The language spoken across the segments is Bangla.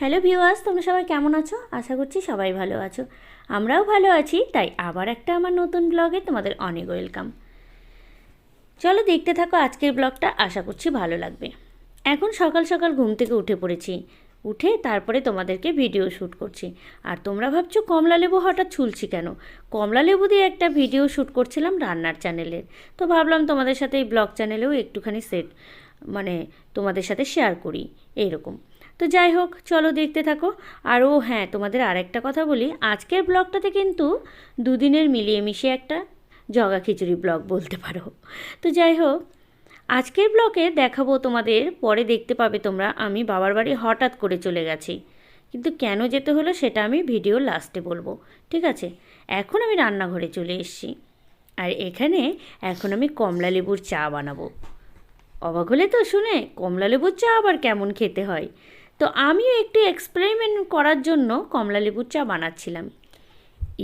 হ্যালো ভিউয়ার্স, তোমরা সবাই কেমন আছো? আশা করছি সবাই ভালো আছো। আমরাও ভালো আছি, তাই আবার একটা আমার নতুন ব্লগে তোমাদের অনেক ওয়েলকাম চলো দেখতে থাকো আজকের ব্লগটা আশা করছি ভালো লাগবে। এখন সকাল সকাল ঘুম থেকে উঠে পড়েছি। উঠে তারপরে তোমাদেরকে ভিডিও শ্যুট করছি। আর তোমরা ভাবছ কমলা লেবু হঠাৎ ছুলছি কেন? কমলা লেবু দিয়ে একটা ভিডিও শ্যুট করছিলাম রান্নার চ্যানেলের তো ভাবলাম তোমাদের সাথে এই ব্লগ চ্যানেলেও একটুখানি সেট মানে তোমাদের সাথে শেয়ার করি, এইরকম। তো যাই হোক, চলো দেখতে থাকো। আর ও হ্যাঁ তোমাদের আরেকটা কথা বলি। আজকের ব্লগটাতে কিন্তু দুদিনের মিলিয়ে মিশিয়ে একটা জগা খিচুড়ি ব্লগ বলতে পারো। তো যাই হোক, আজকের ব্লকে দেখাবো তোমাদের, পরে দেখতে পাবে তোমরা, আমি বাবার বাড়ি হঠাৎ করে চলে গেছি। কিন্তু কেন যেতে হলো সেটা আমি ভিডিও লাস্টে বলব, ঠিক আছে? এখন আমি রান্নাঘরে চলে এসেছি। আর এখানে এখন আমি কমলা লেবুর চা বানাবো। অবাক হলে তো শুনে, কমলা লেবুর চা আবার কেমন খেতে হয়? তো আমিও একটু এক্সপেরিমেন্ট করার জন্য কমলা লেবুর চা বানাচ্ছিলাম।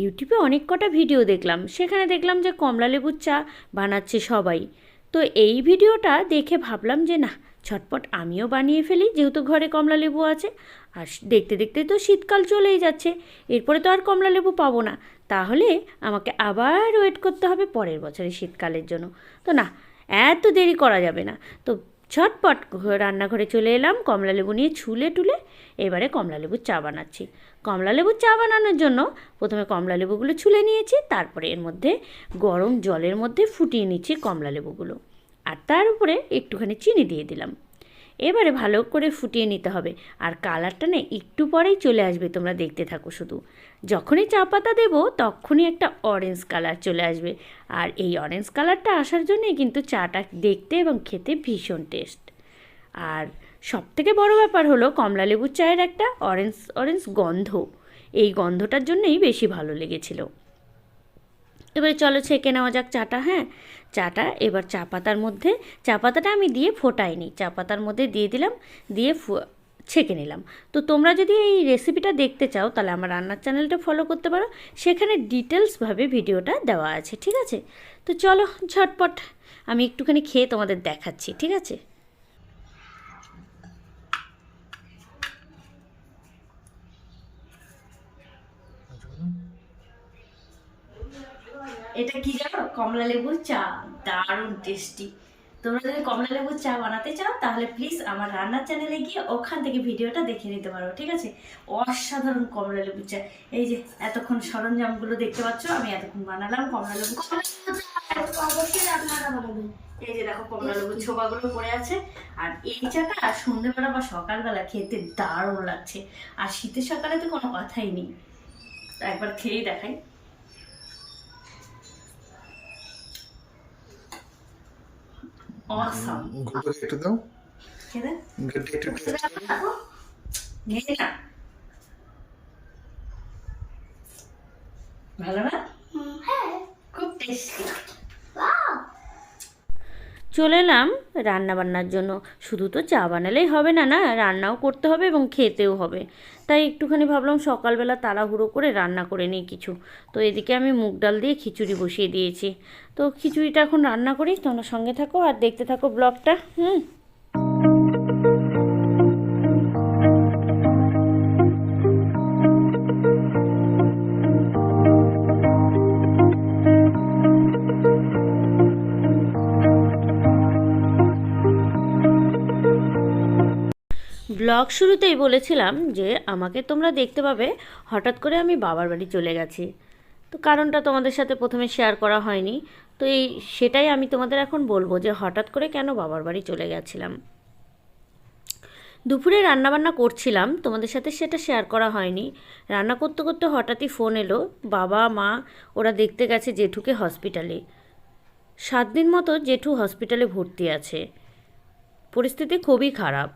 ইউটিউবে অনেক কটা ভিডিও দেখলাম। সেখানে দেখলাম যে কমলা লেবুর চা বানাচ্ছে সবাই। তো এই ভিডিওটা দেখে ভাবলাম যে না, ছটপট আমিও বানিয়ে ফেলি, যেহেতু ঘরে কমলা লেবু আছে। আর দেখতে দেখতে তো শীতকাল চলেই যাচ্ছে। এরপরে তো আর কমলা লেবু পাবো না। তাহলে আমাকে আবার ওয়েট করতে হবে পরের বছরের শীতকালের জন্য। তো না, এত দেরি করা যাবে না। তো ঝটপট ঘ- রান্নাঘরে চলে এলাম। কমলা লেবু নিয়ে ছুলে টুলে এবারে কমলা লেবুর চা বানাচ্ছি। কমলা লেবুর চা বানানোর জন্য প্রথমে কমলা লেবুগুলো ছুলে নিয়েছি, তারপরে এর মধ্যে গরম জলের মধ্যে ফুটিয়ে নিচ্ছি কমলা লেবুগুলো। আর তার উপরে একটুখানি চিনি দিয়ে দিলাম। এবারে ভালো করে ফুটিয়ে নিতে হবে। আর কালারটা না একটু পরেই চলে আসবে তোমরা দেখতে থাকো শুধু। যখনই চা পাতা দেবো, তখনই একটা অরেঞ্জ কালার চলে আসবে। আর এই অরেঞ্জ কালারটা আসার জন্যই কিন্তু চাটা দেখতে এবং খেতে ভীষণ টেস্ট আর সব থেকে বড় ব্যাপার হলো কমলা লেবুর চায়ের একটা অরেঞ্জ অরেঞ্জ গন্ধ। এই গন্ধটার জন্যই বেশি ভালো লেগেছিল। এবারে চলো ছেঁকে নেওয়া যাক চাটা হ্যাঁ? চাটা, এবার চা পাতার মধ্যে, চা পাতাটা আমি দিয়ে ফোটাই ফোটাইনি। চা পাতার মধ্যে দিয়ে দিলাম, দিয়ে ছেঁকে নিলাম। তো তোমরা যদি এই রেসিপিটা দেখতে চাও, তাহলে আমার রান্নার চ্যানেলটা ফলো করতে পারো। সেখানে ডিটেলসভাবে ভিডিওটা দেওয়া আছে, ঠিক আছে? তো চলো ঝটপট, আমি একটুখানি খেয়ে তোমাদের দেখাচ্ছি, ঠিক আছে? এটা কি জানো? কমলা লেবুর চা। দারুণ টেস্টি তোমরা যদি কমলা লেবুর চা বানাতে চাও তাহলে প্লিজ আমার রান্নার চ্যানেলে গিয়ে ওখান থেকে ভিডিওটা দেখে নিতে পারো ঠিক আছে? অসাধারণ কমলা লেবুর চা। এই যে এতক্ষণ সরঞ্জামগুলো দেখতে পাচ্ছ আমি এতক্ষণ বানালাম কমলা লেবু। এই যে দেখো কমলা লেবুর ছোপাগুলো পড়ে আছে। আর এই চাটা সন্ধ্যেবেলা বা সকালবেলা খেতে দারুণ লাগছে। আর শীতের সকালে তো কোনো কথাই নেই। একবার খেয়েই দেখাই। অসাম গুঁড়ো একটু দাও ভালো না হ্যাঁ খুব টেস্টি চলে এলাম রান্নাবান্নার জন্য। শুধু তো চা বানালেই হবে না না? রান্নাও করতে হবে এবং খেতেও হবে। তাই একটুখানি ভাবলাম সকালবেলা তাড়াহুড়ো করে রান্না করে নিই কিছু। তো এদিকে আমি মুগ ডাল দিয়ে খিচুড়ি বসিয়ে দিয়েছি। তো খিচুড়িটা এখন রান্না করি, তোমরা সঙ্গে থাকো আর দেখতে থাকো ব্লগটা, হুম? ব্লগ শুরুতেই বলেছিলাম যে, আমাকে তোমরা দেখতে পাবে, হঠাৎ করে আমি বাবার বাড়ি চলে গেছি। তো কারণটা তোমাদের সাথে প্রথমে শেয়ার করা হয়নি। তো এই, সেটাই আমি তোমাদের এখন বলব যে, হঠাৎ করে কেন বাবার বাড়ি চলে গেছিলাম। দুপুরে রান্নাবান্না করছিলাম, তোমাদের সাথে সেটা শেয়ার করা হয়নি। রান্না করতে করতে হঠাৎই ফোন এলো, বাবা, মা, ওরা দেখতে গেছে জেঠুকে হসপিটালে সাত দিন মতো জেঠু হসপিটালে ভর্তি আছে। পরিস্থিতি খুবই খারাপ।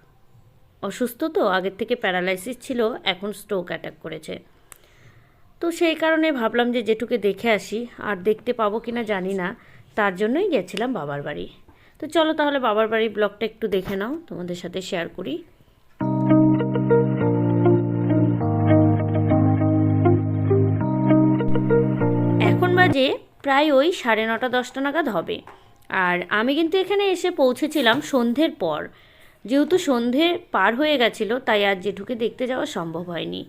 অসুস্থ তো, আগের থেকে প্যারালাইসিস ছিল, এখন স্ট্রোক অ্যাটাক করেছে। তো সেই কারণে ভাবলাম যে জেঠুকে দেখে আসি, আর দেখতে পাবো কি না জানি না, তার জন্যই গেছিলাম বাবার বাড়ি। তো চলো তাহলে বাবার বাড়ির ব্লগটা একটু দেখে নাও, তোমাদের সাথে শেয়ার করি। এখন বাজে প্রায় ওই সাড়ে নটা, দশটা নাগাদ হবে। আর আমি কিন্তু এখানে এসে পৌঁছেছিলাম সন্ধ্যের পর। যেহেতু সন্ধে পার হয়ে গেছিল, তাই আর জেঠুকে দেখতে যাওয়া সম্ভব হয়নি।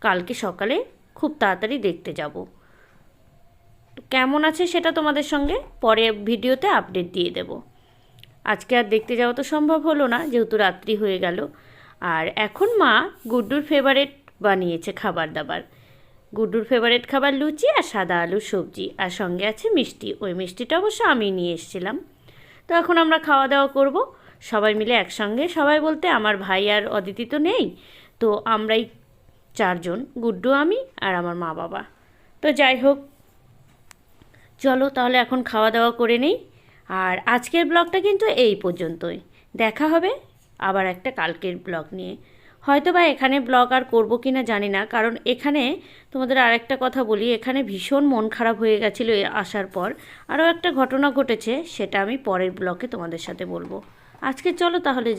কালকে সকালে খুব তাড়াতাড়ি দেখতে যাব। কেমন আছে সেটা তোমাদের সঙ্গে পরে ভিডিওতে আপডেট দিয়ে দেব। আজকে আর দেখতে যাওয়া তো সম্ভব হলো না, যেহেতু রাত্রি হয়ে গেল। আর এখন মা গুড্ডুর ফেভারেট বানিয়েছে খাবার দাবার। গুড্ডুর ফেভারেট খাবার লুচি আর সাদা আলুর সবজি, আর সঙ্গে আছে মিষ্টি। ওই মিষ্টিটা অবশ্য আমি নিয়ে এসেছিলাম। তো এখন আমরা খাওয়া দাওয়া করব। সবাই মিলে একসঙ্গে, সবাই বলতে আমার ভাই আর অদিতি তো নেই, তো আমরাই চারজন, গুড্ডু আমি আর আমার মা বাবা। তো যাই হোক, চলো তাহলে এখন খাওয়া দাওয়া করে নেই। আর আজকের ব্লগটা কিন্তু এই পর্যন্তই। দেখা হবে আবার একটা কালকের ব্লগ নিয়ে। হয়তো বা এখানে ব্লগ আর করব কি না জানি না, কারণ এখানে তোমাদের আরেকটা কথা বলি, এখানে ভীষণ মন খারাপ হয়ে গেছিল আসার পর। আরও একটা ঘটনা ঘটেছে, সেটা আমি পরের ব্লগে তোমাদের সাথে বলব। আজকে চলো তাহলে